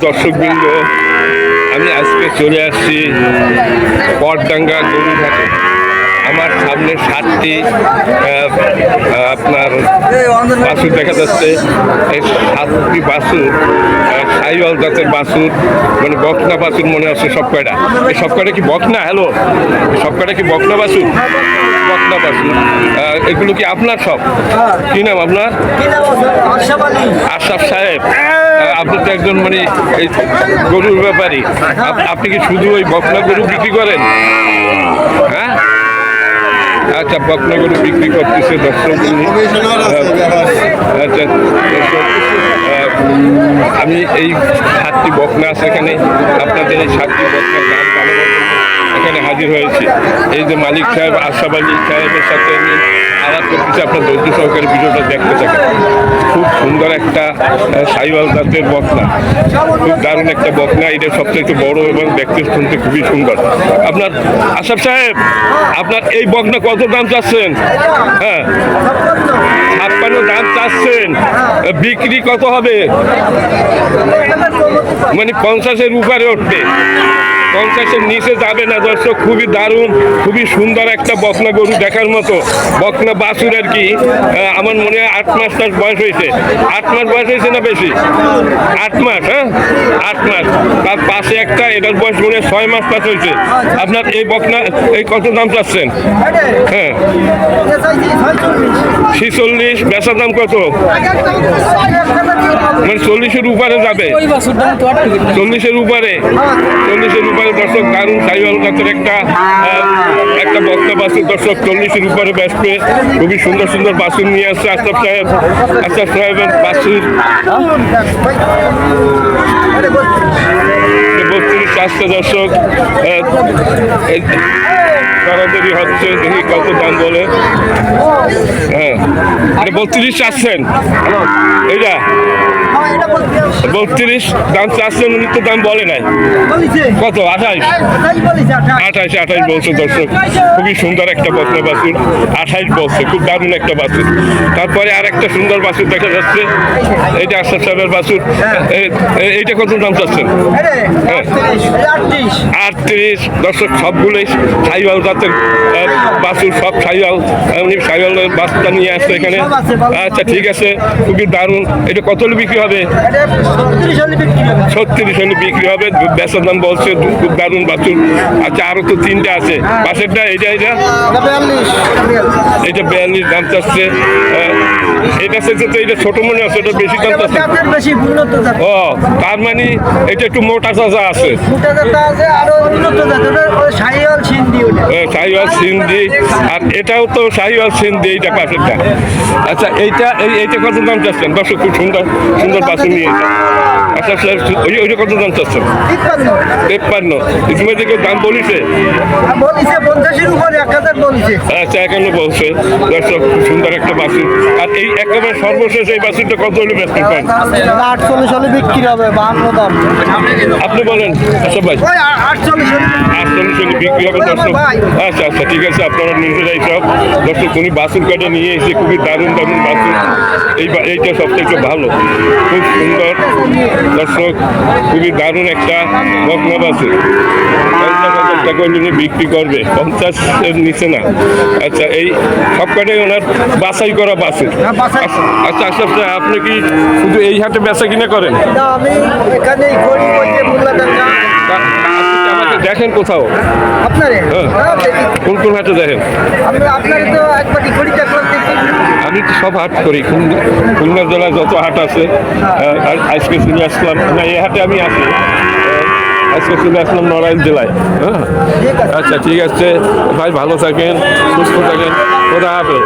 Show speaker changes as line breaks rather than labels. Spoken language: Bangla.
দর্শকবৃন্দ আমি আজকে চলে আসছি পটডাঙ্গা গরুঘাটে আমার সামনে সাতটি আপনার বাছুর দেখা যাচ্ছে। এই সাতটি বাছুর সাইওয়াল জাতের বাছুর মানে বকনা বাছুর মনে আছে সব কয়টা এই সব কয়টা কি বকনা? হ্যালো সব কয়টা কি বকনা বাছুর বকনা বাছুর এগুলো কি আপনার সব? কি নাম আপনার? আশাফ সাহেব। আপনি তো একজন মানে এই গরুর ব্যাপারী। আপনি কি শুধু ওই বকনা গরু বিক্রি করেন? হ্যাঁ? আচ্ছা বকনা গরু বিক্রি করতেছে দর্শক আচ্ছা আমি এই সাতটি বকনা আছে এখানে। আপনাদের এই সাতটি বকনার দাম জন্য এখানে হাজির হয়েছে। এই যে মালিক সাহেব আশরাফ আলী সাহেবের সাথে আমি আলাপ করতেছি আপনার ধৈর্য সহকারে ভিডিওটা দেখতে থাকেন খুব সুন্দর একটা সাইওয়াল জাতের বকনা। খুব দারুণ একটা বকনা। এটা সবচেয়ে বড় এবং দেখতে শুনতে খুবই সুন্দর। আপনার, আশরাফ সাহেব, আপনার এই বকনা কত দাম চাচ্ছেন? হ্যাঁ। ছাপ্পান্ন দাম চাচ্ছেন। বিক্রি কত হবে? মানে পঞ্চাশের উপরে উঠবে। পঞ্চাশের নিচে যাবে না, দর্শক, খুবই দারুণ, খুবই সুন্দর একটা বকনা গরু দেখার মতো, বকনা বাছুর আর কি আমার মনে হয় আট মাস তার বয়স হয়েছে। আট মাস বয়স হয়েছে না বেশি? আট মাস হ্যাঁ? আট মাস। তার পাশে একটা, এটার বয়স মনে হয় ছয় মাস পাস হয়েছে। আপনার এই বকনা, এই কত দাম চাচ্ছেন? হ্যাঁ। ছিচল্লিশ, বেচার দাম কত? মানে চল্লিশের উপরে যাবে। চল্লিশের উপরে? চল্লিশের দর্শক দারুণ সাইওয়াল জাতের একটা একটা বক্তা বাসুর দর্শক চল্লিশের উপরে ব্যস্ত খুবই সুন্দর সুন্দর বাসুর নিয়ে আসছে আশরাফ সাহেব, আশরাফ সাহেবের বাসুর বত্রিশ দর্শক তাড়াতাড়ি হচ্ছে, দেখি কত দাম বলে। হ্যাঁ বত্রিশ চাচ্ছেন এইটা বত্রিশ দাম চাচ্ছেন উনি তো দাম বলে নাই। কত? আঠাইশ আঠাইশ আঠাইশ বলছে দর্শক। খুবই সুন্দর একটা বকনা বাছুর। আঠাইশ বলছে খুব দারুণ একটা বাছুর। তারপরে আর একটা সুন্দর বাছুর দেখা যাচ্ছে। এইটা আশরাফ সাহেবের বাছুর। এ- এইটা কত দাম চাচ্ছেন? আটত্রিশ দর্শক সবগুলোই সাইওয়াল জাতের বাছুর সব সাইওয়াল। উনি সাইওয়ালের বাচ্চা নিয়ে আসছে এখানে। আচ্ছা ঠিক আছে। খুবই দারুণ। এটা কত বিক্রি হবে? ছত্রিশ হলে বিক্রি হবে। বেচার দাম বলছে খুব দারুণ বাছুর। আচ্ছা আরও তো তিনটা আছে। পাশেরটা এটা এটা এটা বিয়াল্লিশ। দাম চাচ্ছে। এটা চাইছে তো এটা ছোট মনে আছে এটা বেশি দাম চাচ্ছে। ও তার মানে এটা একটু মোটা চাচা আছে।
শাহিওয়াল সিন্ধি
আর এটাও তো শাহিওয়াল সিন্ধি এইটা পাশেরটা আচ্ছা এইটা এই এইটা কত দাম চাচ্ছেন? দর্শক খুব সুন্দর সুন্দর বাসন নিয়ে। আচ্ছা স্যার ওই ওইটা কত দাম চাচ্ছেন?
তিপ্পান্ন।
ইতিমধ্যে কেউ দাম বলিছে? আচ্ছা এখানে বলছে। দর্শক খুব সুন্দর একটা বাসুর আর এই একেবারে সর্বশেষ এই বাসুরটা কত হলে ব্যস্ত পান
আটচল্লিশ হলে বিক্রি হবে বাহান্ন দাম।
আপনি বলেন আচ্ছা ভাই।
ওই আটচল্লিশ হলে
বিক্রি হবে। দর্শক। আচ্ছা আচ্ছা ঠিক আছে আপনারা নিজেরাই সব। দর্শক উনি বাসুর কাটে নিয়ে এসে খুবই দারুণ দারুণ বাসুর এই এইটা সবথেকে ভালো। খুব সুন্দর দর্শক খুবই দারুণ একটা বকনা বাসুর পঞ্চাশ হাজার টাকা নিয়ে বিক্রি করবে পঞ্চাশ এর নিচে না। আচ্ছা এই সব কটাই ওনার বাছাই করা বাসুর
হ্যাঁ,
আচ্ছা আচ্ছা আচ্ছা আপনি কি শুধু এই হাটে বেচা কিনা করেন?
না আমি এখানেই করি
দেখেন কোথাও।
আপনারে?
হ্যাঁ।
হ্যাঁ,
কোন কোন হাটে দেখেন?
আপনারে তো করি দেখলাম দেখি
আমি তো সব হাট করি। খুলনা জেলায় যত হাট আছে আজকে চলে আসলাম। না এই হাটে আমি আহ, আজকে চলে আসলাম নড়াইল জেলায়। হ্যাঁ? আচ্ছা ঠিক আছে। ভাই ভালো থাকেন সুস্থ থাকেন। খোদা হাফেজ।